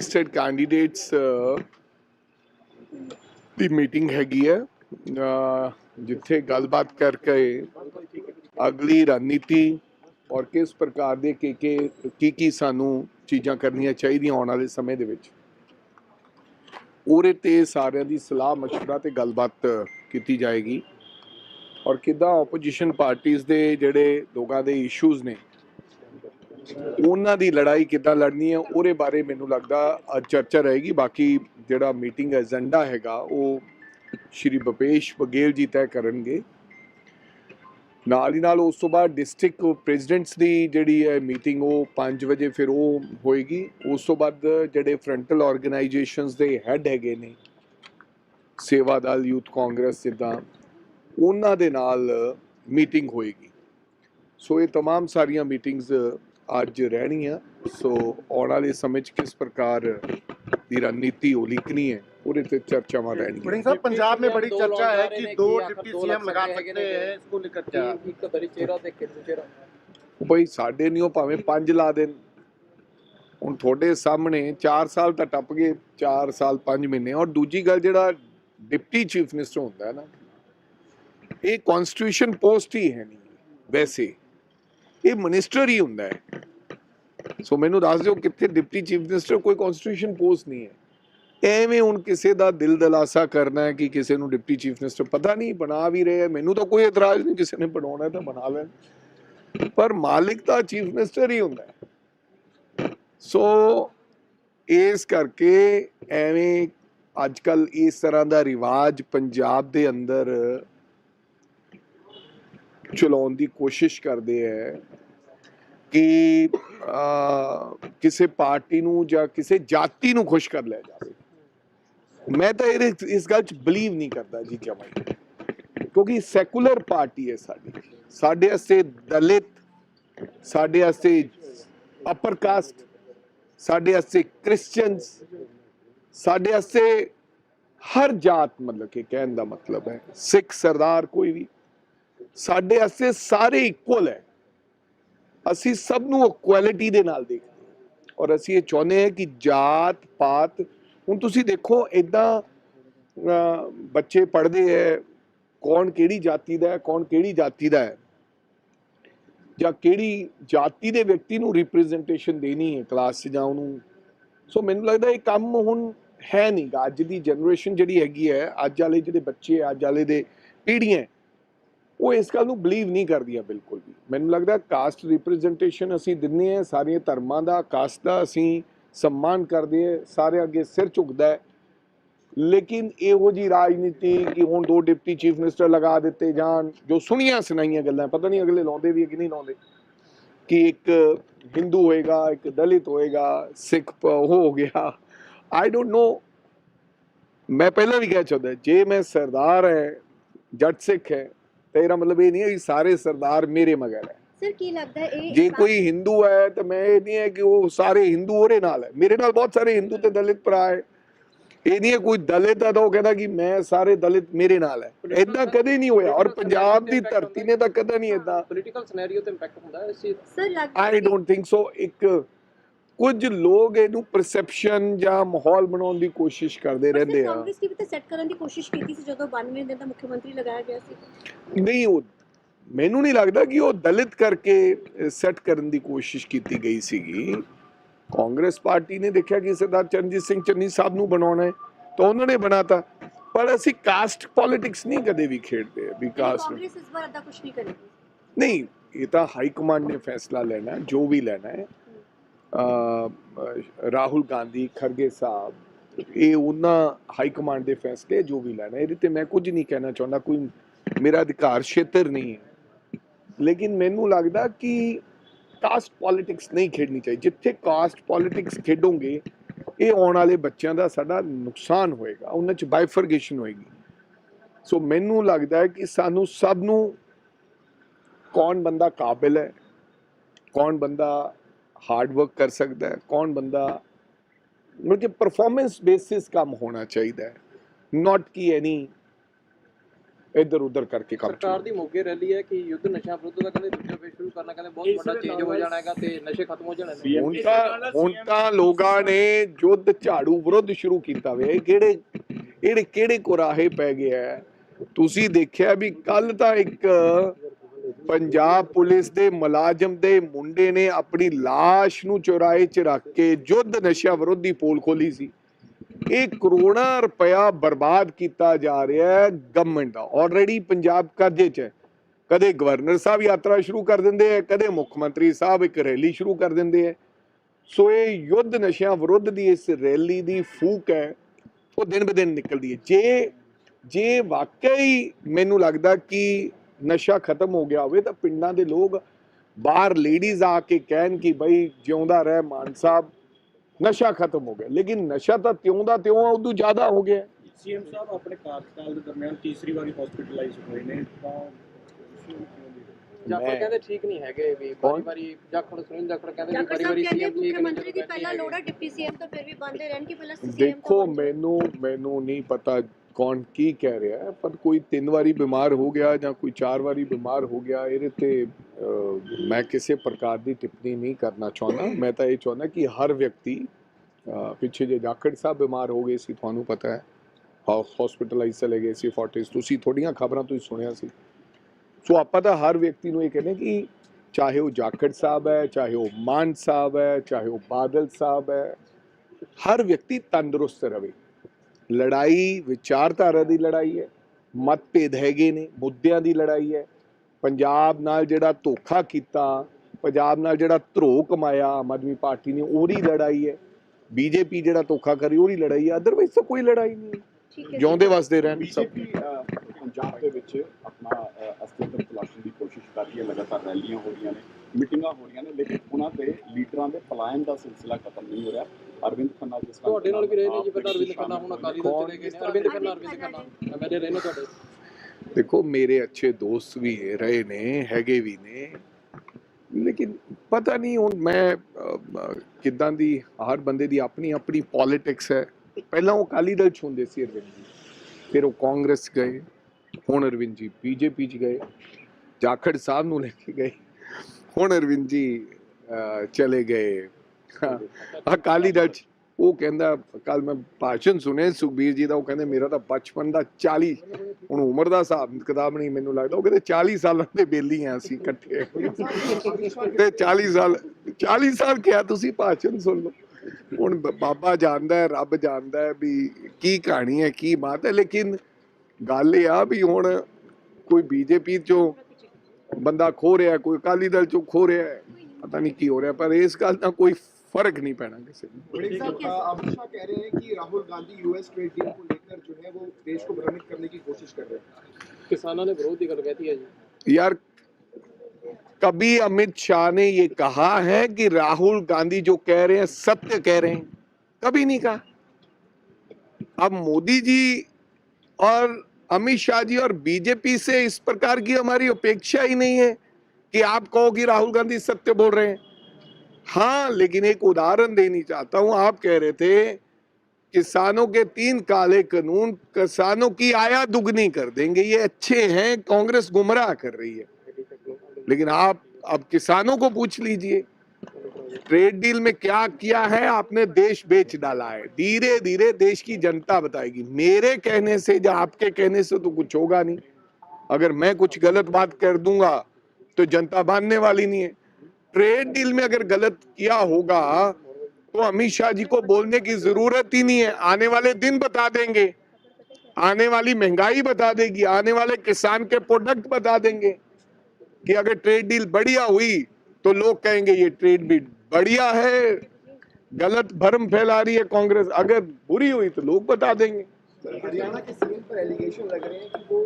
Contested candidates ਦੀ meeting ਹੈਗੀ ਹੈ ਅਹ, ਜਿੱਥੇ ਗੱਲਬਾਤ ਕਰਕੇ ਅਗਲੀ ਰਣਨੀਤੀ ਔਰ ਕਿਸ ਪ੍ਰਕਾਰ ਦੇ ਕੀ ਕੀ ਕੀ ਕੀ ਸਾਨੂੰ ਚੀਜ਼ਾਂ ਕਰਨੀਆਂ ਚਾਹੀਦੀਆਂ ਆਉਣ ਵਾਲੇ ਸਮੇਂ ਦੇ ਵਿੱਚ ਉਹਦੇ ਤੇ ਸਾਰਿਆਂ ਦੀ ਸਲਾਹ مشورہ ਤੇ ਗੱਲਬਾਤ ਕੀਤੀ ਜਾਏਗੀ ਔਰ ਕਿੱਦਾਂ ਆਪੋਜੀਸ਼ਨ ਪਾਰਟੀਆਂ ਦੇ ਜਿਹੜੇ ਲੋਕਾਂ ਦੇ ਇਸ਼ੂਜ਼ ਨੇ ਉਹਨਾਂ ਦੀ ਲੜਾਈ ਕਿੱਦਾਂ ਲੜਨੀ ਹੈ ਉਹਦੇ ਬਾਰੇ ਮੈਨੂੰ ਲੱਗਦਾ ਅੱਜ ਚਰਚਾ ਰਹੇਗੀ ਬਾਕੀ ਜਿਹੜਾ ਮੀਟਿੰਗ ਏਜੰਡਾ ਹੈਗਾ ਉਹ ਸ਼੍ਰੀ ਭਪੇਸ਼ ਬਗੇਲ ਜੀ ਤੈਅ ਕਰਨਗੇ ਨਾਲ ਹੀ ਨਾਲ ਉਸ ਤੋਂ ਬਾਅਦ ਡਿਸਟ੍ਰਿਕਟ ਪ੍ਰੈਜ਼ੀਡੈਂਟਸ ਦੀ ਜਿਹੜੀ ਹੈ ਮੀਟਿੰਗ ਉਹ 5 ਵਜੇ ਫਿਰ ਉਹ ਹੋਏਗੀ ਉਸ ਤੋਂ ਬਾਅਦ ਜਿਹੜੇ ਫਰੰਟਲ ਆਰਗੇਨਾਈਜੇਸ਼ਨਸ ਦੇ ਹੈੱਡ ਹੈਗੇ ਨੇ ਸੇਵਾ ਦਲ ਯੂਥ ਕਾਂਗਰਸ ਜਿੱਦਾਂ ਉਹਨਾਂ ਦੇ ਨਾਲ ਮੀਟਿੰਗ ਹੋਏਗੀ ਸੋ ਇਹ तमाम ਸਾਰੀਆਂ ਮੀਟਿੰਗਸ ਅੱਜ ਰਹਿਣੀ ਆ। ਸੋ ਆਉਣ ਵਾਲੇ ਸਮੇਂ 'ਚ ਕਿਸ ਪ੍ਰਕਾਰ ਦੀ ਰਣਨੀਤੀ ਉਲੀਕਣੀ ਹੈ ਉਹਦੇ ਤੇ ਚਰਚਾਵਾਂ ਰਹਿਣਗੀਆਂ। ਬੜੀ ਸਾਹਿਬ ਪੰਜਾਬ ਮੇਂ ਬੜੀ ਚਰਚਾ ਹੈ ਕਿ ਦੋ ਡਿਪਟੀ ਸੀਐਮ ਲਗਾ ਸਕਦੇ ਹੈ ਇਸ ਨੂੰ ਨਿਕਟ ਇੱਕ ਬੜੀ ਚਿਹਰਾ ਤੇ ਕਿੰਨੂ ਚਿਹਰਾ। ਭਈ ਸਾਡੇ ਨਹੀਂ ਉਹ ਭਾਵੇਂ ਪੰਜ ਲਾ ਦੇਣ। ਹੁਣ ਤੁਹਾਡੇ ਸਾਹਮਣੇ 4 ਸਾਲ ਤਾਂ ਟੱਪ ਗਏ 4 ਸਾਲ 5 ਮਹੀਨੇ। ਔਰ ਦੂਜੀ ਗੱਲ ਜਿਹੜਾ ਡਿਪਟੀ ਚੀਫ ਮਿਨਿਸਟਰ ਹੁੰਦਾ ਹੈ ਨਾ ਇਹ ਕਨਸਟੀਟਿਊਸ਼ਨ ਪੋਸਟ ਹੀ ਹੈ ਨਹੀਂ ਵੈਸੇ। ਇਹ ਮਿਨਿਸਟਰ ਹੀ ਹੁੰਦਾ ਹੈ। ਸੋ ਮੈਨੂੰ ਦੱਸ ਦਿਓ ਕਿੱਥੇ ਡਿਪਟੀ ਚੀਫ ਮਿਨਿਸਟਰ ਕੋਈ ਕਨਸਟੀਟਿਊਸ਼ਨ ਪੋਸਟ ਨਹੀਂ ਹੈ। ਐਵੇਂ ਹੁਣ ਕਿਸੇ ਦਾ ਦਿਲ ਦਲਾਸਾ ਕਰਨਾ ਹੈ ਕਿ ਕਿਸੇ ਨੂੰ ਡਿਪਟੀ ਚੀਫ ਮਿਨਿਸਟਰ ਪਤਾ ਨਹੀਂ, ਬਣਾ ਵੀ ਰਹੇ ਮੈਨੂੰ ਤਾਂ ਕੋਈ ਇਤਰਾਜ਼ ਨਹੀਂ ਕਿਸੇ ਨੇ ਬਣਾਉਣਾ ਤਾਂ ਬਣਾ ਲੈਣ। ਪਰ ਮਾਲਿਕ ਤਾਂ ਚੀਫ ਮਿਨਿਸਟਰ ਹੀ ਹੁੰਦਾ ਸੋ ਇਸ ਕਰਕੇ ਐਵੇਂ ਅੱਜ ਕੱਲ ਇਸ ਤਰ੍ਹਾਂ ਦਾ ਰਿਵਾਜ ਪੰਜਾਬ ਦੇ ਅੰਦਰ ਚਲਾਉਣ ਦੀ ਕੋਸ਼ਿਸ਼ ਕਰਦੇ ਹੈ ਕਿ ਕਿਸੇ ਪਾਰਟੀ ਨੂੰ ਜਾਂ ਕਿਸੇ ਜਾਤੀ ਨੂੰ ਖੁਸ਼ ਕਰ ਲਿਆ ਜਾਵੇ। ਮੈਂ ਤਾਂ ਇਸ ਗੱਲ 'ਚ ਬਲੀਵ ਨਹੀਂ ਕਰਦਾ ਜੀ ਜਮਾਈ ਕਿਉਂਕਿ ਸੈਕੂਲਰ ਪਾਰਟੀ ਹੈ ਸਾਡੀ। ਸਾਡੇ ਵਾਸਤੇ ਦਲਿਤ, ਸਾਡੇ ਵਾਸਤੇ ਅਪਰ ਕਾਸਟ ਸਾਡੇ ਵਾਸਤੇ ਕ੍ਰਿਸਚੀਅਨਸ ਸਾਡੇ ਵਾਸਤੇ ਹਰ ਜਾਤ ਮਤਲਬ ਕਿ ਕਹਿਣ ਦਾ ਮਤਲਬ ਹੈ। ਸਿੱਖ ਸਰਦਾਰ ਕੋਈ ਵੀ। ਸਾਡੇ ਵਾਸਤੇ ਸਾਰੇ ਇਕੁਅਲ ਹੈ। ਅਸੀਂ ਸਭ ਨੂੰ ਇਕੁਐਲਿਟੀ ਦੇ ਨਾਲ ਦੇਖਦੇ ਹਾਂ। ਔਰ ਅਸੀਂ ਇਹ ਚਾਹੁੰਦੇ ਹਾਂ ਕਿ ਜਾਤ, ਪਾਤ, ਹੁਣ ਤੁਸੀਂ ਦੇਖੋ ਇਦਾਂ ਬੱਚੇ ਪੜ੍ਹਦੇ ਹੈ, ਕੌਣ ਕਿਹੜੀ ਜਾਤੀ ਦਾ ਹੈ, ਕੌਣ ਕਿਹੜੀ ਜਾਤੀ ਦਾ ਹੈ। ਜਾਂ ਕਿਹੜੀ ਜਾਤੀ ਦੇ ਵਿਅਕਤੀ ਨੂੰ ਰਿਪਰੈਜ਼ੈਂਟੇਸ਼ਨ ਦੇਣੀ ਹੈ ਕਲਾਸ 'ਚ ਜਾਂ ਉਹਨੂੰ। ਸੋ ਮੈਨੂੰ ਲੱਗਦਾ ਇਹ ਕੰਮ ਹੁਣ ਹੈ ਨਹੀਂ ਗਾ। ਅੱਜ ਦੀ ਜਨਰੇਸ਼ਨ ਜਿਹੜੀ ਹੈਗੀ ਹੈ, ਅੱਜ ਵਾਲੇ ਜਿਹੜੇ ਬੱਚੇ ਅੱਜ ਵਾਲੇ ਦੇ ਪੀੜ੍ਹੀਆਂ ਉਹ ਇਸ ਗੱਲ ਨੂੰ ਬਲੀਵ ਨਹੀਂ ਕਰਦੀਆਂ ਬਿਲਕੁਲ ਵੀ। ਮੈਨੂੰ ਲੱਗਦਾ ਕਾਸਟ ਰਿਪਰੈਜ਼ੈਂਟੇਸ਼ਨ ਅਸੀਂ ਦਿੰਨੇ ਆ ਸਾਰੀਆਂ ਧਰਮਾਂ ਦਾ ਕਾਸਟ ਦਾ ਅਸੀਂ ਸਨਮਾਨ ਕਰਦੇ ਆ ਸਾਰੇ ਅੱਗੇ ਸਿਰ ਝੁਕਦਾ ਲੇਕਿਨ ਇਹੋ ਜੀ ਰਾਜਨੀਤੀ ਕਿ ਹੁਣ ਦੋ ਡਿਪਟੀ ਚੀਫ ਮਿਨਿਸਟਰ ਲਗਾ ਦਿੱਤੇ ਜਾਣ, ਜੋ ਸੁਣੀਆਂ ਸੁਣਾਈਆਂ ਗੱਲਾਂ, ਪਤਾ ਨਹੀਂ ਅਗਲੇ ਲਾਉਂਦੇ ਵੀ ਹੈ ਕਿ ਨਹੀਂ ਲਾਉਂਦੇ, ਕਿ ਇੱਕ ਹਿੰਦੂ ਹੋਏਗਾ, ਇੱਕ ਦਲਿਤ ਹੋਏਗਾ, ਸਿੱਖ ਉਹ ਹੋ ਗਿਆ। ਆਈ ਡੋਨਟ ਨੋ ਮੈਂ ਪਹਿਲਾਂ ਵੀ ਕਹਿ ਚੁੱਕਾ ਜੇ ਮੈਂ ਸਰਦਾਰ ਹੈ, ਜੱਟ ਸਿੱਖ ਹੈ ਤਾਂ ਇਹਦਾ ਮਤਲਬ ਇਹ ਨਹੀਂ ਹੈ ਕਿ ਸਾਰੇ ਸਰਦਾਰ ਮੇਰੇ ਮਗਰ ਹੈ। ਸਰ ਕੀ ਲੱਗਦਾ ਇਹ ਜੇ ਕੋਈ ਹਿੰਦੂ ਹੈ ਤਾਂ ਮੈਂ ਇਹ ਨਹੀਂ ਹੈ ਕਿ ਉਹ ਸਾਰੇ ਹਿੰਦੂ ਉਹਦੇ ਨਾਲ ਹੈ। ਮੇਰੇ ਨਾਲ ਬਹੁਤ ਸਾਰੇ ਹਿੰਦੂ ਤੇ ਦਲਿਤ ਭਰਾ ਹੈ। ਇਹ ਨਹੀਂ ਹੈ ਕੋਈ ਦਲਿਤ ਹੈ ਤਾਂ ਉਹ ਕਹਿੰਦਾ ਕਿ ਮੈਂ ਸਾਰੇ ਦਲਿਤ ਮੇਰੇ ਨਾਲ ਹੈ। ਇਦਾਂ ਕਦੇ ਨਹੀਂ ਹੋਇਆ। ਔਰ ਪੰਜਾਬ ਦੀ ਧਰਤੀ ਨੇ ਤਾਂ ਕਦੇ ਨਹੀਂ ਇਦਾਂ ਪੋਲੀਟੀਕਲ ਸਿਨੈਰੀਓ ਤੇ ਇੰਪੈਕਟ ਹੁੰਦਾ ਹੈ ਇਸ ਚੀਜ਼। ਸਰ ਲੱਗਦਾ ਆਈ ਡੋਨਟ ਥਿੰਕ ਸੋ ਇੱਕ ਕੁਝ ਲੋਕ ਇਹਨੂੰ ਪਰਸੈਪਸ਼ਨ ਜਾਂ ਮਾਹੌਲ ਬਣਾਉਣ ਦੀ ਕੋਸ਼ਿਸ਼ ਕਰਦੇ ਰਹਿੰਦੇ ਆ। ਕਾਂਗਰਸ ਨੇ ਵੀ ਤਾਂ ਸੈੱਟ ਕਰਨ ਦੀ ਕੋਸ਼ਿਸ਼ ਕੀਤੀ ਸੀ ਜਦੋਂ 92 ਦਿਨ ਦਾ ਮੁੱਖ ਮੰਤਰੀ ਲਗਾਇਆ ਗਿਆ ਸੀ। ਨਹੀਂ ਉਹ ਮੈਨੂੰ ਨਹੀਂ ਲੱਗਦਾ ਕਿ ਉਹ ਦਲਿਤ ਕਰਕੇ ਸੈੱਟ ਕਰਨ ਦੀ ਕੋਸ਼ਿਸ਼ ਕੀਤੀ ਗਈ ਸੀਗੀ। ਕਾਂਗਰਸ ਪਾਰਟੀ ਨੇ ਦੇਖਿਆ ਕਿ ਸਰਦਾਰ ਚਰਨਜੀਤ ਸਿੰਘ ਚੰਨੀ ਸਾਹਿਬ ਨੂੰ ਬਣਾਉਣਾ ਹੈ ਤਾਂ ਉਹਨਾਂ ਨੇ ਬਣਾਤਾ। ਪਰ ਅਸੀਂ ਕਾਸਟ ਪੋਲਿਟਿਕਸ ਨਹੀਂ ਕਦੇ ਵੀ ਖੇਡਦੇ ਵੀ ਕਾਸਟ ਕਾਂਗਰਸ ਇਸ ਵਾਰ ਅੱਦਾ ਕੁਝ ਨਹੀਂ ਕਰੇਗੀ। ਨਹੀਂ ਇਹ ਤਾਂ ਹਾਈ ਕਮਾਂਡ ਨੇ ਫੈਸਲਾ ਲੈਣਾ ਜੋ ਵੀ ਲੈਣਾ ਹੈ। ਰਾਹੁਲ ਗਾਂਧੀ, ਖਰਗੇ ਸਾਹਿਬ, ਇਹ ਉਹਨਾਂ ਹਾਈ ਕਮਾਂਡ ਦੇ ਫੈਸਲੇ ਜੋ ਵੀ ਲੈਣਾ, ਇਹਦੇ ਤੇ ਮੈਂ ਕੁਝ ਨਹੀਂ ਕਹਿਣਾ ਚਾਹੁੰਦਾ, ਕੋਈ ਮੇਰਾ ਅਧਿਕਾਰ ਖੇਤਰ ਨਹੀਂ ਹੈ। ਲੇਕਿਨ ਮੈਨੂੰ ਲੱਗਦਾ ਕਿ ਕਾਸਟ ਪੋਲਿਟਿਕਸ ਨਹੀਂ ਖੇਡਣੀ ਚਾਹੀਦੀ। ਜਿੱਥੇ ਕਾਸਟ ਪੋਲਿਟਿਕਸ ਖੇਡੋਗੇ, ਇਹ ਆਉਣ ਵਾਲੇ ਬੱਚਿਆਂ ਦਾ ਸਾਡਾ ਨੁਕਸਾਨ ਹੋਏਗਾ, ਉਹਨਾਂ 'ਚ ਬਾਈਫਰਗੇਸ਼ਨ ਹੋਏਗੀ। ਸੋ ਮੈਨੂੰ ਲੱਗਦਾ ਹੈ ਕਿ ਸਾਨੂੰ ਸਭ ਨੂੰ ਕੌਣ ਬੰਦਾ ਕਾਬਿਲ ਹੈ, ਕੌਣ ਬੰਦਾ ਹਾਰਡ ਵਰਕ ਕਰ ਸਕਦਾ ਹੈ? ਕੌਣ ਬੰਦਾ ਮਤਲਬ ਕਿ ਪਰਫਾਰਮੈਂਸ ਬੇਸਿਸ ਕੰਮ ਹੋਣਾ ਚਾਹੀਦਾ ਹੈ? ਨਾਟ ਕਿ ਐਨੀ ਇੱਧਰ ਉੱਧਰ ਕਰਕੇ ਕੰਮ ਸਰਕਾਰ ਦੀ ਮੋਗੇ ਰੈਲੀ ਹੈ ਕਿ ਯੁੱਧ ਨਸ਼ਾ ਵਿਰੁੱਧ ਦਾ ਕਹਿੰਦੇ ਦੂਜਾ ਫੇਸ ਸ਼ੁਰੂ ਕਰਨਾ ਕਹਿੰਦੇ ਬਹੁਤ ਵੱਡਾ ਚੇਂਜ ਹੋ ਜਾਣਾ ਹੈਗਾ ਤੇ ਨਸ਼ੇ ਖਤਮ ਹੋ ਜਾਣੇ ਨੇ। ਹੁਣ ਤਾਂ ਹੁਣ ਤਾਂ ਲੋਕਾਂ ਨੇ ਯੁੱਧ ਝਾੜੂ ਵਿਰੁੱਧ ਸ਼ੁਰੂ ਕੀਤਾ ਵੇ। ਇਹ ਕਿਹੜੇ ਇਹੜੇ ਕਿਹੜੇ ਕੁਰਾਹੇ ਪੈ ਗਿਆ? ਤੁਸੀਂ ਦੇਖਿਆ ਵੀ ਕੱਲ ਤਾਂ ਇੱਕ ਪੰਜਾਬ ਪੁਲਿਸ ਦੇ ਮੁਲਾਜ਼ਮ ਦੇ ਮੁੰਡੇ ਨੇ ਆਪਣੀ ਲਾਸ਼ ਨੂੰ ਚੁਰਾਏ ਚ ਰੱਖ ਕੇ ਯੁੱਧ ਨਸ਼ਾ ਵਿਰੋਧੀ ਪੋਲ ਖੋਲੀ ਸੀ। ਇਹ ਕਰੋੜਾਂ ਰੁਪਇਆ ਬਰਬਾਦ ਕੀਤਾ ਜਾ ਰਿਹਾ ਹੈ ਗਵਰਨਮੈਂਟ ਦਾ। ਆਲਰੇਡੀ ਪੰਜਾਬ ਕਰਜ਼ੇ 'ਚ ਹੈ। ਕਦੇ ਗਵਰਨਰ ਸਾਹਿਬ ਯਾਤਰਾ ਸ਼ੁਰੂ ਕਰ ਦਿੰਦੇ ਆ ਕਦੇ ਮੁੱਖ ਮੰਤਰੀ ਸਾਹਿਬ ਇੱਕ ਰੈਲੀ ਸ਼ੁਰੂ ਕਰ ਦਿੰਦੇ ਆ ਸੋ ਇਹ ਯੁੱਧ ਨਸ਼ਿਆਂ ਵਿਰੁੱਧ ਦੀ ਇਸ ਰੈਲੀ ਦੀ ਫੂਕ ਹੈ, ਉਹ ਦਿਨ ਬ ਦਿਨ ਨਿਕਲਦੀ ਹੈ। ਜੇ ਜੇ ਵਾਕਈ ਮੈਨੂੰ ਲੱਗਦਾ ਕਿ ਨਸ਼ਾ ਖਤਮ ਹੋ ਗਿਆ ਹੋਵੇ ਤਾਂ ਪਿੰਡਾਂ ਦੇ ਲੋਕ ਬਾਹਰ ਲੇਡੀਜ਼ ਆ ਕੇ ਕਹਿਣ ਕਿ ਬਈ ਜਿਉਂਦਾ ਰਹਿ ਮਾਨ ਸਾਹਿਬ ਨਸ਼ਾ ਖਤਮ ਹੋ ਗਿਆ। ਲੇਕਿਨ ਨਸ਼ਾ ਤਾਂ ਤਿਉਂ ਦਾ ਤਿਉਂ ਆ ਉਦੋਂ ਜ਼ਿਆਦਾ ਹੋ ਗਿਆ। ਸੀਐਮ ਸਾਹਿਬ ਆਪਣੇ ਕਾਰਜਕਾਲ ਦੇ ਦਰਮਿਆਨ ਤੀਸਰੀ ਵਾਰੀ ਹਸਪੀਟਲਾਈਜ਼ ਹੋਏ ਨੇ। ਤਾਂ ਤੁਸੀਂ ਕਿਉਂ ਦੇ ਜਾਖੜ ਮੈਂ- ਕਹਿੰਦੇ ਠੀਕ ਨਹੀਂ ਹੈਗੇ ਵੀ ਕੌਣ? ਵਾਰੀ ਵਾਰੀ ਜਾਖੜ ਸੁਨੀਲ ਜਾਖੜ ਕਹਿੰਦੇ ਵੀ ਡਾਕਟਰ ਵਾਰੀ ਸਾਹਿਬ ਵਾਰੀ ਕਹਿੰਦੇ ਸੀਐਮ ਠੀਕ ਮੁੱਖ ਮੰਤਰੀ ਦੀ ਨਹੀਂ ਪਹਿਲਾ ਲੋੜ ਹੈ ਡਿਪਟੀ ਸੀਐਮ ਤਾਂ ਫਿਰ ਵੀ ਬੰਦੇ ਰਹਿਣ ਕਿ ਪਹਿਲਾਂ ਸੀਐਮ ਦੇਖੋ ਮੈਨੂੰ ਮੈਨੂੰ ਨਹੀਂ ਪਤਾ ਕੌਣ ਕੀ ਕਹਿ ਰਿਹਾ ਹੈ, ਪਰ ਕੋਈ ਤਿੰਨ ਵਾਰੀ ਬਿਮਾਰ ਹੋ ਗਿਆ ਜਾਂ ਕੋਈ ਚਾਰ ਵਾਰੀ ਬਿਮਾਰ ਹੋ ਗਿਆ, ਇਹਦੇ ਤੇ ਮੈਂ ਕਿਸੇ ਪ੍ਰਕਾਰ ਦੀ ਟਿੱਪਣੀ ਨਹੀਂ ਕਰਨਾ ਚਾਹੁੰਦਾ। ਮੈਂ ਤਾਂ ਇਹ ਚਾਹੁੰਦਾ ਕਿ ਹਰ ਵਿਅਕਤੀ ਪਿੱਛੇ ਜੇ ਜਾਖੜ ਸਾਹਿਬ ਬਿਮਾਰ ਹੋ ਗਏ ਸੀ, ਤੁਹਾਨੂੰ ਪਤਾ ਹੈ ਹਸਪੀਟਲਾਈਜ਼ ਚਲੇ ਗਏ ਸੀ, ਫੋਰਟਿਸ, ਤੁਸੀਂ ਥੋੜੀਆਂ ਖਬਰਾਂ ਤੁਸੀਂ ਸੁਣਿਆ ਸੀ। ਸੋ ਆਪਾਂ ਤਾਂ ਹਰ ਵਿਅਕਤੀ ਨੂੰ ਇਹ ਕਹਿੰਦੇ ਕਿ ਚਾਹੇ ਉਹ ਜਾਖੜ ਸਾਹਿਬ ਹੈ, ਚਾਹੇ ਉਹ ਮਾਨ ਸਾਹਿਬ ਹੈ, ਚਾਹੇ ਉਹ ਬਾਦਲ ਸਾਹਿਬ ਹੈ, ਹਰ ਵਿਅਕਤੀ ਤੰਦਰੁਸਤ ਰਵੇ ਲੜਾਈ ਵਿਚਾਰਧਾਰਾ ਦੀ ਲੜਾਈ ਹੈ ਮਤਭੇਦ ਹੈਗੇ ਨੇ ਮੁੱਦਿਆਂ ਦੀ ਲੜਾਈ ਹੈ। ਪੰਜਾਬ ਨਾਲ ਜਿਹੜਾ ਧੋਖਾ ਕੀਤਾ ਪੰਜਾਬ ਨਾਲ ਜਿਹੜਾ ਧਰੋ ਕਮਾਇਆ ਆਮ ਆਦਮੀ ਪਾਰਟੀ ਨੇ ਉਹਦੀ ਲੜਾਈ ਹੈ। ਬੀਜੇਪੀ ਜਿਹੜਾ ਧੋਖਾ ਕਰੀ ਉਹਦੀ ਲੜਾਈ ਹੈ। ਅਦਰਵਾਈਜ਼ ਤਾਂ ਕੋਈ ਲੜਾਈ ਨਹੀਂ ਹੈ। ਠੀਕ ਹੈ ਜਿਉਂਦੇ ਵਸਦੇ ਰਹਿਣ ਸਭ। ਪੰਜਾਬ ਦੇ ਵਿੱਚ ਆਪਣਾ ਅਸਤਿਤਵ ਤਲਾਸ਼ਣ ਦੀ ਕੋਸ਼ਿਸ਼ ਕਰ ਰਹੀ ਹੈ। ਲਗਾਤਾਰ ਰੈਲੀਆਂ ਹੋ ਰਹੀਆਂ ਨੇ। ਮੀਟਿੰਗਾਂ ਹੋ ਰਹੀਆਂ ਨੇ ਲੇਕਿਨ ਉਹਨਾਂ ਦੇ ਲੀਡਰਾਂ ਦੇ ਪਲਾਇਨ ਦਾ ਸਿਲਸਿਲਾ ਖਤਮ ਨਹੀਂ ਹੋ ਰਿਹਾ। ਅਰਵਿੰਦ ਖੰਨਾ ਜਿਸ ਤਰ੍ਹਾਂ ਤੁਹਾਡੇ ਨਾਲ ਵੀ ਰਹੇ ਨੇ ਜੀ ਪਹਿਲਾਂ ਅਰਵਿੰਦ ਖੰਨਾ ਹੁਣ ਅਕਾਲੀ ਦਲ? ਚਲੇ ਗਏ ਨੇ। ਅਰਵਿੰਦ ਖੰਨਾ ਅਰਵਿੰਦ ਖੰਨਾ। ਮੇਰੇ ਰਹੇ ਨੇ ਤੁਹਾਡੇ? ਦੇਖੋ ਮੇਰੇ ਅੱਛੇ ਦੋਸਤ ਵੀ ਰਹੇ ਨੇ ਹੈਗੇ ਵੀ ਨੇ। ਲੇਕਿਨ ਪਤਾ ਨਹੀਂ ਹੁਣ ਮੈਂ ਕਿੱਦਾਂ ਦੀ ਹਰ ਬੰਦੇ ਦੀ ਆਪਣੀ ਆਪਣੀ ਪੋਲਿਟਿਕਸ ਹੈ। ਪਹਿਲਾਂ ਉਹ ਅਕਾਲੀ ਦਲ ਚ ਹੁੰਦੇ ਸੀ ਅਰਵਿੰਦ ਜੀ। ਫਿਰ ਉਹ ਕਾਂਗਰਸ ਗਏ। ਹੁਣ ਅਰਵਿੰਦ ਜੀ ਬੀਜੇਪੀ ਚ ਗਏ। ਜਾਖੜ ਸਾਹਿਬ ਨੂੰ ਲੈ ਕੇ ਗਏ। ਹੁਣ ਅਰਵਿੰਦ ਜੀ ਚਲੇ ਗਏ। ਹਾਂ, ਅਕਾਲੀ ਦਲ ਉਹ ਕਹਿੰਦਾ ਕੱਲ ਮੈਂ ਭਾਸ਼ਣ ਸੁਣੇ ਸੁਖਬੀਰ ਜੀ ਦਾ ਉਹ ਕਹਿੰਦੇ ਮੇਰਾ ਤਾਂ ਬਚਪਨ ਦਾ 40 ਹੁਣ ਉਮਰ ਦਾ ਹਿਸਾਬ ਕਿਤਾਬ ਨਹੀਂ ਮੈਨੂੰ ਲੱਗਦਾ। ਉਹ ਕਹਿੰਦੇ 40 ਸਾਲਾਂ ਦੇ ਬੇਲੀ ਆ ਅਸੀਂ ਇਕੱਠੇ। ਤੇ 40 ਸਾਲ 40 ਸਾਲ ਕਿਹਾ ਤੁਸੀਂ ਭਾਸ਼ਣ ਸੁਣ ਲਓ। ਹੁਣ ਬਾਬਾ ਜਾਣਦਾ ਹੈ ਰੱਬ ਜਾਣਦਾ ਹੈ ਵੀ ਕੀ ਕਹਾਣੀ ਹੈ ਕੀ ਬਾਤ ਹੈ। ਲੇਕਿਨ ਗੱਲ ਇਹ ਆ ਵੀ ਹੁਣ ਕੋਈ ਬੀਜੇਪੀ ਚੋਂ ਬੰਦਾ ਖੋ ਰਿਹਾ ਕੋਈ ਅਕਾਲੀ ਦਲ ਚੋਂ ਖੋ ਰਿਹਾ ਹੈ। ਪਤਾ ਨਹੀਂ ਕੀ ਹੋ ਰਿਹਾ ਪਰ ਇਸ ਗੱਲ ਦਾ ਕੋਈ ਫਰਕ नहीं पैना किसी में बड़े साहब ठीक है। अ, अमित शाह कह रहे हैं कि Rahul Gandhi US trade deal को लेकर जो है वो देश को भ्रमित करने की कोशिश कर रहे हैं ਕਿਸਾਨਾਂ ਨੇ ਵਿਰੋਧ ਦੀ ਗੱਲ ਕਹਿਤੀ ਹੈ ਜੀ यार कभी अमित शाह ने ये कहा है कि राहुल गांधी जो कह रहे हैं सत्य कह रहे हैं कभी नहीं कहा अब मोदी जी और अमित शाह जी और बीजेपी से इस प्रकार की हमारी अपेक्षा ही नहीं है कि आप कहो कि राहुल गांधी सत्य बोल रहे हैं। हाँ लेकिन एक उदाहरण देनी चाहता हूँ। आप कह रहे थे किसानों के तीन काले कानून, किसानों की आया दुगनी कर देंगे। ये अच्छे हैं, कांग्रेस गुमराह कर रही है। लेकिन आप अब किसानों को पूछ लीजिए। ट्रेड डील में क्या किया है? आपने देश बेच डाला है। धीरे धीरे देश की जनता बताएगी। मेरे कहने से या आपके कहने से तो कुछ होगा नहीं। अगर मैं कुछ गलत बात कर दूँगा तो जनता मानने वाली नहीं है। ट्रेड डील में अगर गलत किया होगा तो अमित शाह जी को बोलने की ज़रूरत ही नहीं है। आने वाले दिन बता देंगे। आने वाली महँगाई बता देगी। आने वाले किसान के प्रोडक्ट बता देंगे कि अगर ट्रेड डील बढ़िया हुई तो लोग कहेंगे ये ट्रेड डील बढ़िया है गलत भरम फैला रही है कांग्रेस अगर बुरी हुई तो लोग बता देंगे। हरियाणा के सीएम पर एलिगेशन लग रहे हैं कि वो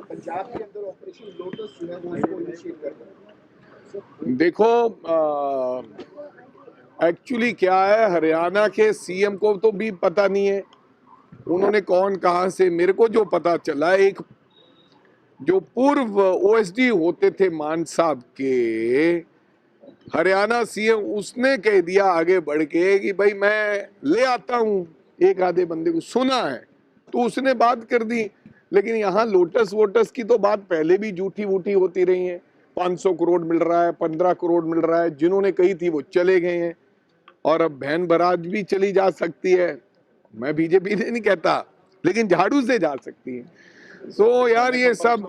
पंजाब के अंदर ऑपरेशन लोटस जो है वो उसको इनिशिएट कर रहे हैं। देखो एक्चुअली क्या है हरियाणा के सीएम को तो भी पता नहीं है। उन्होंने कौन कहा से मेरे को जो पता चला एक जो पूर्व ओएसडी होते थे मान साहब के हरियाणा सीएम उसने कह दिया आगे बढ़ के कि भाई मैं ले आता हूँ एक आधे बंदे को। सुना है तो उसने बात कर दी। लेकिन यहाँ लोटस वोटस की तो बात पहले भी जूठी वूठी होती रही है। 500 करोड़ मिल रहा है 15 करोड़ मिल रहा है जिन्होंने कही थी वो चले गए हैं। और अब बहन बराज भी चली जा सकती है। मैं बीजेपी ने नहीं कहता लेकिन झाड़ू से जा सकती है। सो so, यार ये सब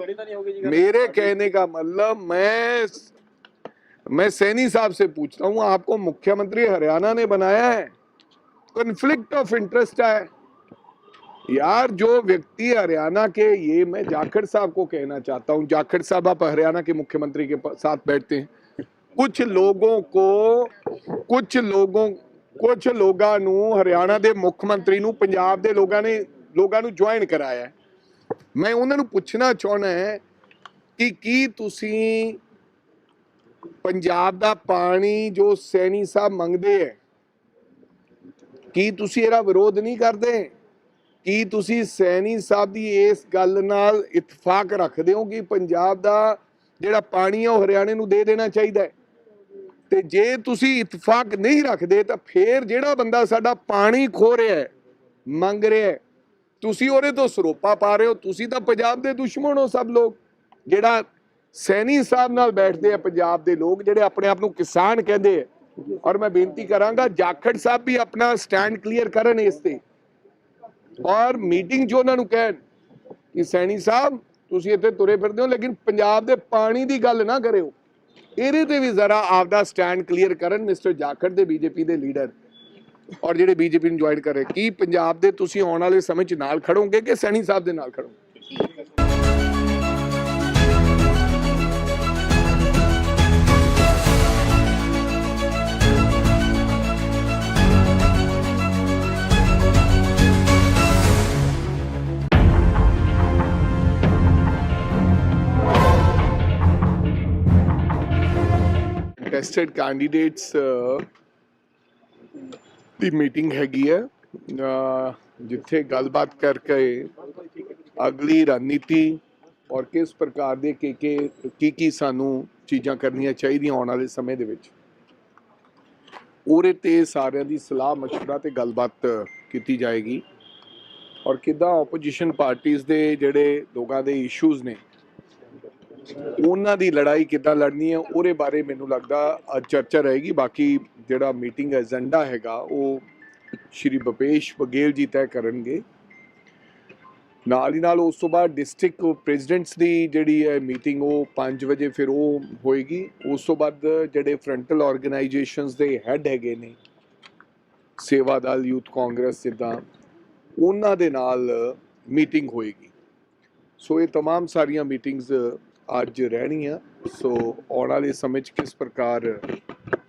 मेरे कहने का मतलब मैं मैं सैनी साहब से पूछता हूँ आपको मुख्यमंत्री हरियाणा ने बनाया है कॉन्फ्लिक्ट ऑफ इंटरेस्ट है यार जो व्यक्ति हरियाणा के ये मैं जाखड़ साहब को कहना चाहता हूँ जाखड़ साहब आप हरियाणा के मुख्यमंत्री के प- साथ बैठते हैं कुछ लोगों को ਕੁਝ ਲੋਗੋਂ ਕੁਝ ਲੋਕਾਂ ਨੂੰ ਹਰਿਆਣਾ ਦੇ ਮੁੱਖ ਮੰਤਰੀ ਨੂੰ ਪੰਜਾਬ ਦੇ ਲੋਕਾਂ ਨੇ ਲੋਕਾਂ ਨੂੰ ਜੁਆਇਨ ਕਰਾਇਆ ਹੈ। ਮੈਂ ਉਹਨਾਂ ਨੂੰ ਪੁੱਛਣਾ ਚਾਹਣਾ ਹੈ ਕਿ ਕੀ ਤੁਸੀਂ ਪੰਜਾਬ ਦਾ ਪਾਣੀ ਜੋ ਸੈਣੀ ਸਾਹਿਬ ਮੰਗਦੇ ਹੈ ਕੀ ਤੁਸੀਂ ਇਹਦਾ ਵਿਰੋਧ ਨਹੀਂ ਕਰਦੇ? ਕੀ ਤੁਸੀਂ ਸੈਣੀ ਸਾਹਿਬ ਦੀ ਇਸ ਗੱਲ ਨਾਲ ਇਤਫਾਕ ਰੱਖਦੇ ਹੋ ਕਿ ਪੰਜਾਬ ਦਾ ਜਿਹੜਾ ਪਾਣੀ ਹੈ ਉਹ ਹਰਿਆਣੇ ਨੂੰ ਦੇ ਦੇਣਾ ਚਾਹੀਦਾ ਹੈ ਤੇ ਜੇ ਤੁਸੀਂ ਇਤਫਾਕ ਨਹੀਂ ਰੱਖਦੇ ਤਾਂ ਫੇਰ ਜਿਹੜਾ ਬੰਦਾ ਸਾਡਾ ਪਾਣੀ ਖੋ ਰਿਹਾ ਹੈ ਮੰਗ ਰਿਹਾ ਹੈ ਤੁਸੀਂ ਉਹਦੇ ਤੋਂ ਸਰੋਪਾ ਪਾ ਰਹੇ ਹੋ, ਤੁਸੀਂ ਤਾਂ ਪੰਜਾਬ ਦੇ ਦੁਸ਼ਮਣ ਹੋ ਸਭ ਲੋਕ, ਜਿਹੜਾ ਸੈਣੀ ਸਾਹਿਬ ਨਾਲ ਬੈਠਦੇ ਆ ਪੰਜਾਬ ਦੇ ਲੋਕ, ਜਿਹੜੇ ਆਪਣੇ ਆਪ ਨੂੰ ਕਿਸਾਨ ਕਹਿੰਦੇ ਆ। ਔਰ ਮੈਂ ਬੇਨਤੀ ਕਰਾਂਗਾ, ਜਾਖੜ ਸਾਹਿਬ ਵੀ ਆਪਣਾ ਸਟੈਂਡ ਕਲੀਅਰ ਕਰਨ ਇਸ ਤੇ। ਔਰ ਮੀਟਿੰਗ ਜੋ ਉਹਨਾਂ ਨੂੰ ਕਹਿਣ ਕਿ ਸੈਣੀ ਸਾਹਿਬ, ਤੁਸੀਂ ਇੱਥੇ ਤੁਰੇ ਫਿਰਦੇ ਹੋ, ਲੇਕਿਨ ਪੰਜਾਬ ਦੇ ਪਾਣੀ ਦੀ ਗੱਲ ਨਾ ਕਰਿਓ। ਇਹਦੇ ਤੇ ਵੀ ਜ਼ਰਾ ਆਪਦਾ ਸਟੈਂਡ ਕਲੀਅਰ ਕਰਨ, ਮਿਸਟਰ ਜਾਖੜ ਦੇ ਬੀਜੇਪੀ ਦੇ ਲੀਡਰ। ਔਰ ਜਿਹੜੇ ਬੀਜੇਪੀ ਨੂੰ ਜੁਆਇਨ ਕਰ ਰਹੇ, ਕੀ ਪੰਜਾਬ ਦੇ ਤੁਸੀਂ ਆਉਣ ਵਾਲੇ ਸਮੇਂ 'ਚ ਨਾਲ ਖੜੋਗੇ ਕਿ ਸੈਣੀ ਸਾਹਿਬ ਦੇ ਨਾਲ ਖੜੋਗੇ? ਟੈਸਟਡ ਕੈਂਡੀਡੇਟਸ ਦੀ ਮੀਟਿੰਗ ਹੈਗੀ ਹੈ ਅਹ, ਜਿੱਥੇ ਗੱਲਬਾਤ ਕਰਕੇ ਅਗਲੀ ਰਣਨੀਤੀ ਔਰ ਕਿਸ ਪ੍ਰਕਾਰ ਦੇ ਕੀ ਕੀ ਕੀ ਕੀ ਸਾਨੂੰ ਚੀਜ਼ਾਂ ਕਰਨੀਆਂ ਚਾਹੀਦੀਆਂ ਆਉਣ ਵਾਲੇ ਸਮੇਂ ਦੇ ਵਿੱਚ ਉਹਦੇ ਤੇ ਸਾਰਿਆਂ ਦੀ ਸਲਾਹ مشورہ ਤੇ ਗੱਲਬਾਤ ਕੀਤੀ ਜਾਏਗੀ ਔਰ ਕਿੱਦਾਂ ਆਪੋਜੀਸ਼ਨ ਪਾਰਟੀਆਂ ਦੇ ਜਿਹੜੇ ਲੋਕਾਂ ਦੇ ਇਸ਼ੂਜ਼ ਨੇ ਉਹਨਾਂ ਦੀ ਲੜਾਈ ਕਿੱਦਾਂ ਲੜਨੀ ਹੈ ਉਹਦੇ ਬਾਰੇ ਮੈਨੂੰ ਲੱਗਦਾ ਅੱਜ ਚਰਚਾ ਰਹੇਗੀ ਬਾਕੀ ਜਿਹੜਾ ਮੀਟਿੰਗ ਏਜੰਡਾ ਹੈਗਾ ਉਹ ਸ਼੍ਰੀ ਭਪੇਸ਼ ਬਗੇਲ ਜੀ ਤੈਅ ਕਰਨਗੇ ਨਾਲ ਹੀ ਨਾਲ ਉਸ ਤੋਂ ਬਾਅਦ ਡਿਸਟ੍ਰਿਕਟ ਪ੍ਰੈਜ਼ੀਡੈਂਟਸ ਦੀ ਜਿਹੜੀ ਹੈ ਮੀਟਿੰਗ ਉਹ 5 ਵਜੇ ਫਿਰ ਉਹ ਹੋਏਗੀ ਉਸ ਤੋਂ ਬਾਅਦ ਜਿਹੜੇ ਫਰੰਟਲ ਆਰਗੇਨਾਈਜੇਸ਼ਨਸ ਦੇ ਹੈੱਡ ਹੈਗੇ ਨੇ ਸੇਵਾ ਦਲ ਯੂਥ ਕਾਂਗਰਸ ਜਿੱਦਾਂ ਉਹਨਾਂ ਦੇ ਨਾਲ ਮੀਟਿੰਗ ਹੋਏਗੀ ਸੋ ਇਹ तमाम ਸਾਰੀਆਂ ਮੀਟਿੰਗਸ ਅੱਜ ਰਹਿਣੀਆਂ ਸੋ ਆਉਣ ਵਾਲੇ ਸਮੇਂ 'ਚ ਕਿਸ ਪ੍ਰਕਾਰ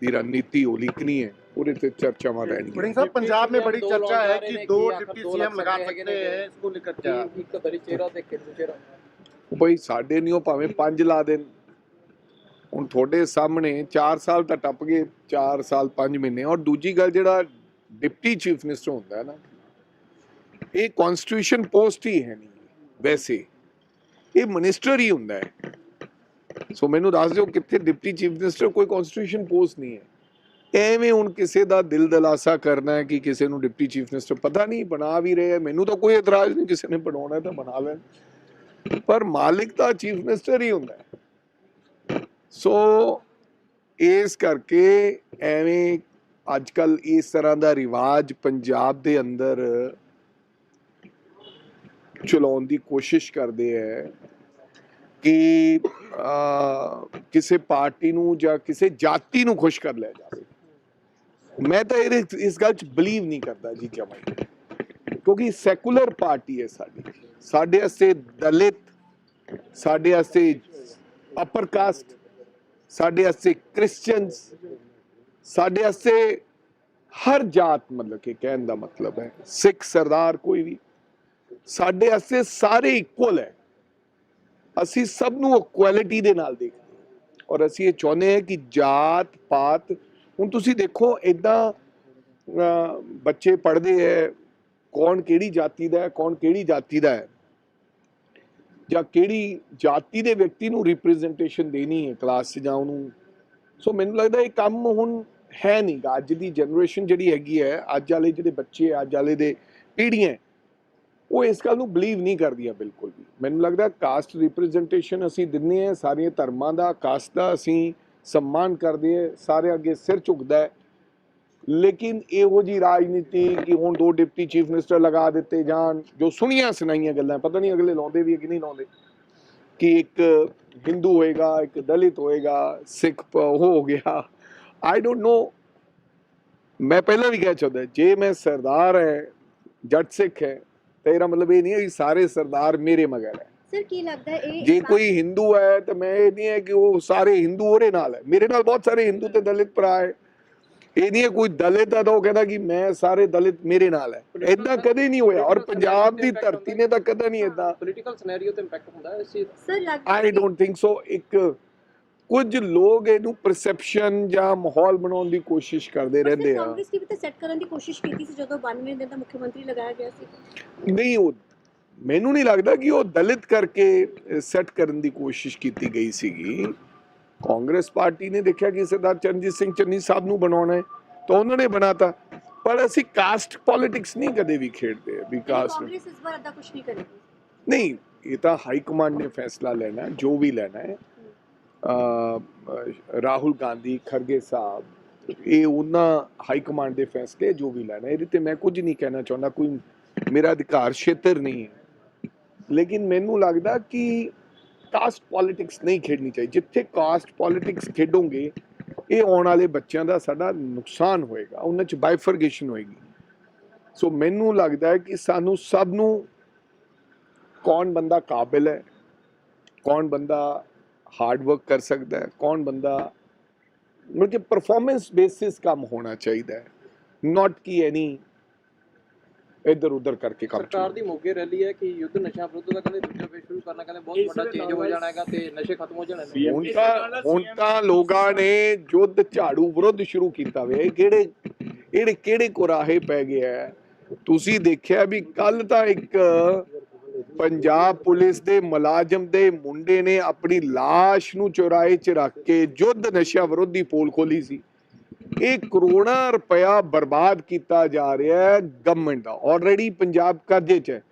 ਦੀ ਰਣਨੀਤੀ ਉਹ ਲਿਖਣੀ ਹੈ ਉਹਦੇ ਤੇ ਚਰਚਾਵਾਂ ਰਹਿਣਗੀਆਂ वड़िंग साहब पंजाब में बड़ी दो चर्चा लोग है जा रहे कि हैं दो कि आखिर डिप्टी दो सीएम लग लगा सकते सकते हैं हैं इसको लेकर क्या ਕਿ ਇੱਕ ਦਰੀ ਚਿਹਰਾ ਤੇ ਕਿੰਨੂ ਚਿਹਰਾ ਬਈ ਸਾਡੇ ਨਹੀਂ ਉਹ ਭਾਵੇਂ ਪੰਜ ਲਾ ਦੇਣ ਹੁਣ ਤੁਹਾਡੇ ਸਾਹਮਣੇ 4 ਸਾਲ ਤਾਂ ਟੱਪ ਗਏ 4 ਸਾਲ 5 ਮਹੀਨੇ ਔਰ ਦੂਜੀ ਗੱਲ ਜਿਹੜਾ ਡਿਪਟੀ ਚੀਫ ਮਿਨਿਸਟਰ ਹੁੰਦਾ ਹੈ ਨਾ ਇਹ ਕਨਸਟੀਟਿਊਸ਼ਨ ਪੋਸਟ ਹੀ ਹੈ ਨਹੀਂ ਵੈਸੇ ਇਹ ਮਿਨਿਸਟਰ ਹੀ ਹੁੰਦਾ ਹੈ ਸੋ ਮੈਨੂੰ ਦੱਸ ਦਿਓ ਕਿੱਥੇ ਡਿਪਟੀ ਚੀਫ ਮਿਨਿਸਟਰ ਕੋਈ ਕਨਸਟੀਟਿਊਸ਼ਨ ਪੋਸਟ ਨਹੀਂ ਹੈ ਐਵੇਂ ਹੁਣ ਕਿਸੇ ਦਾ ਦਿਲ ਦਲਾਸਾ ਕਰਨਾ ਹੈ ਕਿ ਕਿਸੇ ਨੂੰ ਡਿਪਟੀ ਚੀਫ ਮਿਨਿਸਟਰ ਪਤਾ ਨਹੀਂ ਬਣਾ ਵੀ ਰਹੇ ਮੈਨੂੰ ਤਾਂ ਕੋਈ ਇਤਰਾਜ਼ ਨਹੀਂ ਕਿਸੇ ਨੇ ਬਣਾਉਣਾ ਤਾਂ ਬਣਾ ਲੈਣ ਪਰ ਮਾਲਿਕ ਤਾਂ ਚੀਫ ਮਿਨਿਸਟਰ ਹੀ ਹੁੰਦਾ ਸੋ ਇਸ ਕਰਕੇ ਐਵੇਂ ਅੱਜ ਕੱਲ ਇਸ ਤਰ੍ਹਾਂ ਦਾ ਰਿਵਾਜ ਪੰਜਾਬ ਦੇ ਅੰਦਰ ਚਲਾਉਣ ਦੀ ਕੋਸ਼ਿਸ਼ ਕਰਦੇ ਹੈ ਕਿ ਕਿਸੇ ਪਾਰਟੀ ਨੂੰ ਜਾਂ ਕਿਸੇ ਜਾਤੀ ਨੂੰ ਖੁਸ਼ ਕਰ ਲਿਆ ਜਾਵੇ। ਮੈਂ ਤਾਂ ਇਹਦੇ, ਇਸ ਗੱਲ 'ਚ ਬਲੀਵ ਨਹੀਂ ਕਰਦਾ ਜੀ ਜਮਾਈ ਕਿਉਂਕਿ ਸੈਕੂਲਰ ਪਾਰਟੀ ਹੈ ਸਾਡੀ। ਸਾਡੇ ਵਾਸਤੇ ਦਲਿਤ, ਸਾਡੇ ਵਾਸਤੇ ਅਪਰ ਕਾਸਟ ਸਾਡੇ ਵਾਸਤੇ ਕ੍ਰਿਸਚੀਅਨਸ ਸਾਡੇ ਵਾਸਤੇ ਹਰ ਜਾਤ ਮਤਲਬ ਕਿ ਕਹਿਣ ਦਾ ਮਤਲਬ ਹੈ। ਸਿੱਖ, ਸਰਦਾਰ ਕੋਈ ਵੀ। ਸਾਡੇ ਵਾਸਤੇ ਸਾਰੇ ਇਕੁਅਲ ਹੈ। ਅਸੀਂ ਸਭ ਨੂੰ ਇਕੁਐਲਿਟੀ ਦੇ ਨਾਲ ਦੇਖਦੇ ਹਾਂ। ਔਰ ਅਸੀਂ ਇਹ ਚਾਹੁੰਦੇ ਹਾਂ ਕਿ ਜਾਤ, ਪਾਤ, ਹੁਣ ਤੁਸੀਂ ਦੇਖੋ ਇਦਾਂ ਬੱਚੇ ਪੜ੍ਹਦੇ ਹੈ ਕੌਣ ਕਿਹੜੀ ਜਾਤੀ ਦਾ ਹੈ ਕੌਣ ਕਿਹੜੀ ਜਾਤੀ ਦਾ ਹੈ ਜਾਂ ਕਿਹੜੀ ਜਾਤੀ ਦੇ ਵਿਅਕਤੀ ਨੂੰ ਰਿਪਰੈਜ਼ੈਂਟੇਸ਼ਨ ਦੇਣੀ ਹੈ ਕਲਾਸ 'ਚ ਜਾਂ ਉਹਨੂੰ। ਸੋ ਮੈਨੂੰ ਲੱਗਦਾ ਇਹ ਕੰਮ ਹੁਣ ਹੈ ਨਹੀਂ ਅੱਜ ਦੀ ਜਨਰੇਸ਼ਨ ਜਿਹੜੀ ਹੈਗੀ ਹੈ ਅੱਜ ਵਾਲੇ ਜਿਹੜੇ ਬੱਚੇ, ਅੱਜ ਵਾਲੇ ਦੇ ਪੀੜ੍ਹੀਆਂ ਉਹ ਇਸ ਗੱਲ ਨੂੰ ਬਲੀਵ ਨਹੀਂ ਕਰਦੀਆਂ ਬਿਲਕੁਲ ਵੀ। ਮੈਨੂੰ ਲੱਗਦਾ ਕਾਸਟ ਰਿਪਰੈਜ਼ੈਂਟੇਸ਼ਨ ਅਸੀਂ ਦਿੰਨੇ ਆ ਸਾਰੀਆਂ ਧਰਮਾਂ ਦਾ ਕਾਸਟ ਦਾ ਅਸੀਂ ਸਨਮਾਨ ਕਰਦੇ ਆ ਸਾਰੇ ਅੱਗੇ ਸਿਰ ਝੁਕਦਾ ਲੇਕਿਨ ਇਹੋ ਜੀ ਰਾਜਨੀਤੀ ਕਿ ਹੁਣ ਦੋ ਡਿਪਟੀ ਚੀਫ ਮਿਨਿਸਟਰ ਲਗਾ ਦਿੱਤੇ ਜਾਣ, ਜੋ ਸੁਣੀਆਂ ਸੁਣਾਈਆਂ ਗੱਲਾਂ, ਪਤਾ ਨਹੀਂ ਅਗਲੇ ਲਾਉਂਦੇ ਵੀ ਹੈ ਕਿ ਨਹੀਂ ਲਾਉਂਦੇ, ਕਿ ਇੱਕ ਹਿੰਦੂ ਹੋਏਗਾ, ਇੱਕ ਦਲਿਤ ਹੋਏਗਾ, ਸਿੱਖ ਉਹ ਹੋ ਗਿਆ। ਆਈ ਡੋਨਟ ਨੋ ਮੈਂ ਪਹਿਲਾਂ ਵੀ ਕਹਿ ਚੁੱਕਾ ਜੇ ਮੈਂ ਸਰਦਾਰ ਹੈ, ਜੱਟ ਸਿੱਖ ਹੈ ਤਾਂ ਇਹਦਾ ਮਤਲਬ ਇਹ ਨਹੀਂ ਹੈ ਕਿ ਸਾਰੇ ਸਰਦਾਰ ਮੇਰੇ ਮਗਰ ਹੈ। ਸਰ ਕੀ ਲੱਗਦਾ ਇਹ ਜੇ ਕੋਈ ਹਿੰਦੂ ਹੈ ਤਾਂ ਮੈਂ ਇਹ ਨਹੀਂ ਹੈ ਕਿ ਉਹ ਸਾਰੇ ਹਿੰਦੂ ਉਹਦੇ ਨਾਲ ਹੈ। ਮੇਰੇ ਨਾਲ ਬਹੁਤ ਸਾਰੇ ਹਿੰਦੂ ਤੇ ਦਲਿਤ ਭਰਾ ਹੈ। ਇਹ ਨਹੀਂ ਹੈ ਕੋਈ ਦਲਿਤ ਹੈ ਤਾਂ ਉਹ ਕਹਿੰਦਾ ਕਿ ਮੈਂ ਸਾਰੇ ਦਲਿਤ ਮੇਰੇ ਨਾਲ ਹੈ। ਇਦਾਂ ਕਦੇ ਨਹੀਂ ਹੋਇਆ। ਔਰ ਪੰਜਾਬ ਦੀ ਧਰਤੀ ਨੇ ਤਾਂ ਕਦੇ ਨਹੀਂ ਇਦਾਂ ਪੋਲੀਟੀਕਲ ਸਿਨੈਰੀਓ ਤੇ ਇੰਪੈਕਟ ਹੁੰਦਾ ਹੈ। ਸਰ ਲੱਗਦਾ ਆਈ ਡੋਨਟ ਥਿੰਕ ਸੋ ਇੱਕ ਕੁਝ ਲੋਕ ਇਹਨੂੰ ਪਰਸੈਪਸ਼ਨ ਜਾਂ ਮਾਹੌਲ ਬਣਾਉਣ ਦੀ ਕੋਸ਼ਿਸ਼ ਕਰਦੇ ਰਹਿੰਦੇ ਆ। ਕਾਂਗਰਸ ਨੇ ਵੀ ਤਾਂ ਸੈੱਟ ਕਰਨ ਦੀ ਕੋਸ਼ਿਸ਼ ਕੀਤੀ ਸੀ ਜਦੋਂ 92 ਦਿਨ ਦਾ ਮੁੱਖ ਮੰਤਰੀ ਲਗਾਇਆ ਗਿਆ ਸੀ। ਨਹੀਂ ਉਹ ਮੈਨੂੰ ਨਹੀਂ ਲੱਗਦਾ ਕਿ ਉਹ ਦਲਿਤ ਕਰਕੇ ਸੈੱਟ ਕਰਨ ਦੀ ਕੋਸ਼ਿਸ਼ ਕੀਤੀ ਗਈ ਸੀਗੀ। ਕਾਂਗਰਸ ਪਾਰਟੀ ਨੇ ਦੇਖਿਆ ਕਿ ਸਰਦਾਰ ਚਰਨਜੀਤ ਸਿੰਘ ਚੰਨੀ ਸਾਹਿਬ ਨੂੰ ਬਣਾਉਣਾ ਹੈ ਤਾਂ ਉਹਨਾਂ ਨੇ ਬਣਾਤਾ। ਪਰ ਅਸੀਂ ਕਾਸਟ ਪੋਲਿਟਿਕਸ ਨਹੀਂ ਕਦੇ ਵੀ ਖੇਡਦੇ ਵੀ ਯਾਨੀ ਕਾਸਟ ਕਾਂਗਰਸ ਇਸ ਵਾਰ ਅੱਦਾ ਕੁਝ ਨਹੀਂ ਕਰੇਗੀ। ਨਹੀਂ ਇਹ ਤਾਂ ਹਾਈ ਕਮਾਂਡ ਨੇ ਫੈਸਲਾ ਲੈਣਾ ਜੋ ਵੀ ਲੈਣਾ ਹੈ। ਰਾਹੁਲ ਗਾਂਧੀ, ਖਰਗੇ ਸਾਹਿਬ, ਇਹ ਉਹਨਾਂ ਹਾਈ ਕਮਾਂਡ ਦੇ ਫੈਸਲੇ ਜੋ ਵੀ ਲੈਣਾ, ਇਹਦੇ ਤੇ ਮੈਂ ਕੁਝ ਨਹੀਂ ਕਹਿਣਾ ਚਾਹੁੰਦਾ, ਕੋਈ ਮੇਰਾ ਅਧਿਕਾਰ ਖੇਤਰ ਨਹੀਂ ਹੈ। ਲੇਕਿਨ ਮੈਨੂੰ ਲੱਗਦਾ ਕਿ ਕਾਸਟ ਪੋਲਿਟਿਕਸ ਨਹੀਂ ਖੇਡਣੀ ਚਾਹੀਦੀ। ਜਿੱਥੇ ਕਾਸਟ ਪੋਲਿਟਿਕਸ ਖੇਡੋਗੇ, ਇਹ ਆਉਣ ਵਾਲੇ ਬੱਚਿਆਂ ਦਾ ਸਾਡਾ ਨੁਕਸਾਨ ਹੋਏਗਾ, ਉਹਨਾਂ 'ਚ ਬਾਈਫਰਗੇਸ਼ਨ ਹੋਏਗੀ। ਸੋ ਮੈਨੂੰ ਲੱਗਦਾ ਹੈ ਕਿ ਸਾਨੂੰ ਸਭ ਨੂੰ ਕੌਣ ਬੰਦਾ ਕਾਬਿਲ ਹੈ, ਕੌਣ ਬੰਦਾ ਹਾਰਡ ਵਰਕ ਕਰ ਸਕਦਾ ਹੈ ਕੌਣ ਬੰਦਾ ਮਤਲਬ ਕਿ ਪਰਫਾਰਮੈਂਸ ਬੇਸਿਸ ਕੰਮ ਹੋਣਾ ਚਾਹੀਦਾ ਹੈ ਨਾਟ ਕਿ ਐਨੀ ਇੱਧਰ ਉੱਧਰ ਕਰਕੇ ਕੰਮ ਸਰਕਾਰ ਦੀ ਮੋਗੇ ਰੈਲੀ ਹੈ ਕਿ ਯੁੱਧ ਨਸ਼ਾ ਵਿਰੁੱਧ ਦਾ ਕਹਿੰਦੇ ਦੂਜਾ ਫੇਸ ਸ਼ੁਰੂ ਕਰਨਾ ਕਹਿੰਦੇ ਬਹੁਤ ਵੱਡਾ ਚੇਂਜ ਹੋ ਜਾਣਾ ਹੈਗਾ ਤੇ ਨਸ਼ੇ ਖਤਮ ਹੋ ਜਾਣੇ ਹੁਣ ਤਾਂ ਹੁਣ ਤਾਂ ਲੋਕਾਂ ਨੇ ਯੁੱਧ ਝਾੜੂ ਵਿਰੁੱਧ ਸ਼ੁਰੂ ਕੀਤਾ ਵੇ। ਇਹ ਕਿਹੜੇ ਇਹੜੇ ਕਿਹੜੇ ਕੁਰਾਹੇ ਪੈ ਗਿਆ? ਤੁਸੀਂ ਦੇਖਿਆ ਵੀ ਕੱਲ ਤਾਂ ਇੱਕ ਪੰਜਾਬ ਪੁਲਿਸ ਦੇ ਮੁਲਾਜ਼ਮ ਦੇ ਮੁੰਡੇ ਨੇ ਆਪਣੀ ਲਾਸ਼ ਨੂੰ ਚੁਰਾਏ ਚ ਰੱਖ ਕੇ ਯੁੱਧ ਨਸ਼ਾ ਵਿਰੋਧੀ ਪੋਲ ਖੋਲੀ ਸੀ। ਇਹ ਕਰੋੜਾਂ ਰੁਪਇਆ ਬਰਬਾਦ ਕੀਤਾ ਜਾ ਰਿਹਾ ਹੈ ਗਵਰਨਮੈਂਟ ਦਾ। ਆਲਰੇਡੀ ਪੰਜਾਬ ਕਰਜ਼ੇ 'ਚ ਹੈ।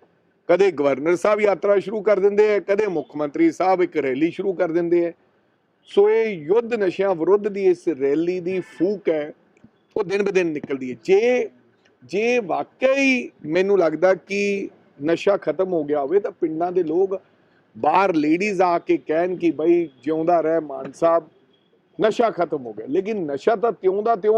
ਕਦੇ ਗਵਰਨਰ ਸਾਹਿਬ ਯਾਤਰਾ ਸ਼ੁਰੂ ਕਰ ਦਿੰਦੇ ਆ ਕਦੇ ਮੁੱਖ ਮੰਤਰੀ ਸਾਹਿਬ ਇੱਕ ਰੈਲੀ ਸ਼ੁਰੂ ਕਰ ਦਿੰਦੇ ਆ ਸੋ ਇਹ ਯੁੱਧ ਨਸ਼ਿਆਂ ਵਿਰੁੱਧ ਦੀ ਇਸ ਰੈਲੀ ਦੀ ਫੂਕ ਹੈ, ਉਹ ਦਿਨ ਬ ਦਿਨ ਨਿਕਲਦੀ ਹੈ। ਜੇ ਜੇ ਵਾਕਈ ਮੈਨੂੰ ਲੱਗਦਾ ਕਿ ਨਸ਼ਾ ਖਤਮ ਹੋ ਗਿਆ ਹੋਵੇ ਤਾਂ ਪਿੰਡਾਂ ਦੇ ਲੋਕ ਬਾਹਰ ਲੇਡੀਜ਼ ਆ ਕੇ ਕਹਿਣ ਕਿ ਬਈ ਜਿਉਂਦਾ ਰਹਿ ਮਾਨ ਸਾਹਿਬ, ਨਸ਼ਾ ਖਤਮ ਹੋ ਗਿਆ। ਲੇਕਿਨ ਨਸ਼ਾ ਤਾਂ ਤਿਉਂ ਦਾ ਤਿਉਂ